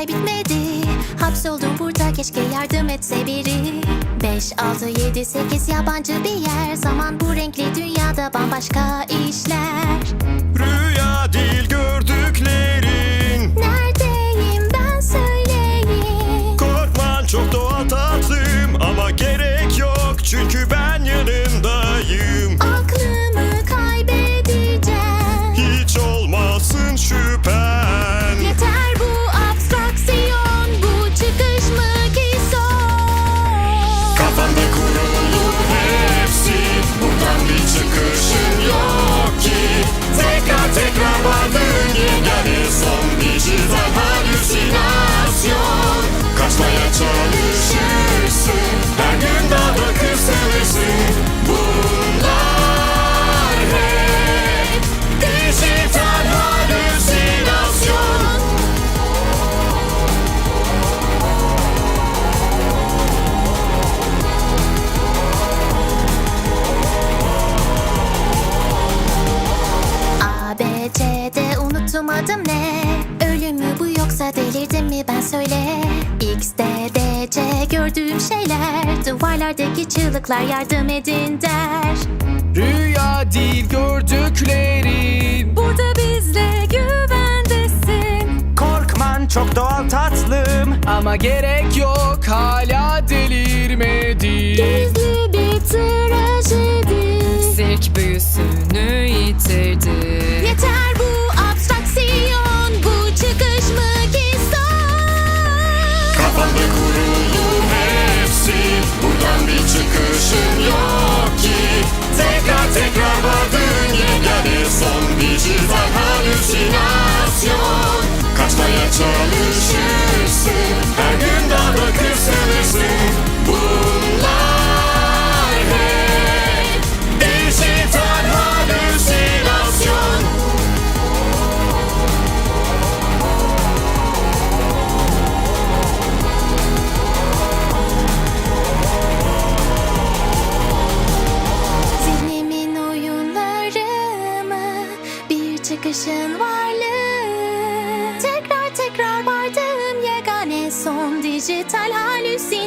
olay bitmedi. Hapsoldum burada keşke yardım etse biri. 5, 6, 7, 8 yabancı bir yer. Zaman bu renkli dünyada bambaşka işler. Rüya değil gördüklerin. Neredeyim ben söyleyin Korkman çok doğal tatlım Ama gerek yok. Çünkü ben unuttum adım ne? Ölüm mü bu yoksa delirdim mi? Ben söyle. X, D, D, C gördüğüm şeyler. Duvarlardaki çığlıklar yardım edin der. Rüya değil gördüklerin. Burada bizle güvendesin. Korkman çok doğal tatlım. Ama gerek yok hala çıkışın varlığı. Tekrar tekrar vardığım yegane son dijital halüsin